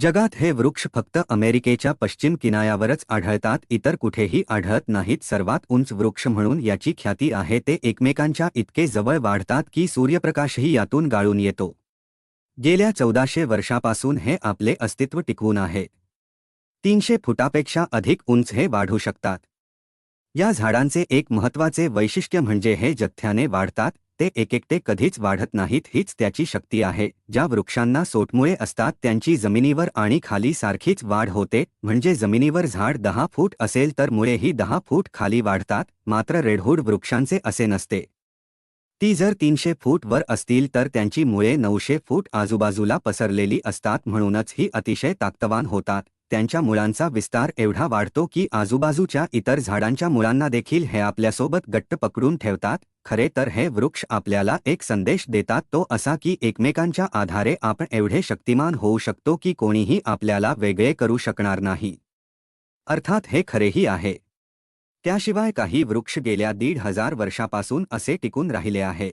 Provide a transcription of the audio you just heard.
जगात हे वृक्ष फक्त अमेरिकेच्या पश्चिम किनाऱ्यावरच आढळतात इतर कुठेही आढळत नाहीत. सर्वात उंच वृक्ष म्हणून याची ख्याती आहे ते एकमेकांच्या इतके जवळ वाढतात की सूर्यप्रकाशही यातून गाळून येतो. गेल्या चौदाशे वर्षापासून हे आपले अस्तित्व टिकवून आहे. तीनशे फुटापेक्षा अधिक उंच हे वाढू शकतात. या झाडांचे एक महत्त्वाचे वैशिष्ट्य म्हणजे हे जथ्याने वाढतात ते एकेकटे कधीच वाढत नाहीत हीच त्याची शक्ती आहे. ज्या वृक्षांना सोटमुळे असतात त्यांची जमिनीवर आणि खाली सारखीच वाढ होते म्हणजे जमिनीवर झाड दहा फूट असेल तर मुळेही दहा फूट खाली वाढतात मात्र रेडहूड वृक्षांचे असे नसते. ती जर तीनशे फूट वर असतील तर त्यांची मुळे नऊशे फूट आजूबाजूला पसरलेली असतात म्हणूनच ही अतिशय ताकतवान होतात. त्यांच्या मुळांचा विस्तार एवढा वाढतो की आजूबाजूच्या इतर झाडांच्या मुळांना देखील हे आपल्यासोबत गट्ट पकडून ठेवतात खरे तर हे वृक्ष आपल्याला एक संदेश देतात तो असा की एकमेकांच्या आधारे आपण एवढे शक्तिमान होऊ शकतो की कोणीही आपल्याला वेगळे करू शकणार नाही. अर्थात हे खरेही आहे. त्याशिवाय काही वृक्ष गेल्या दीड हजार वर्षापासून असे टिकून राहिले आहेत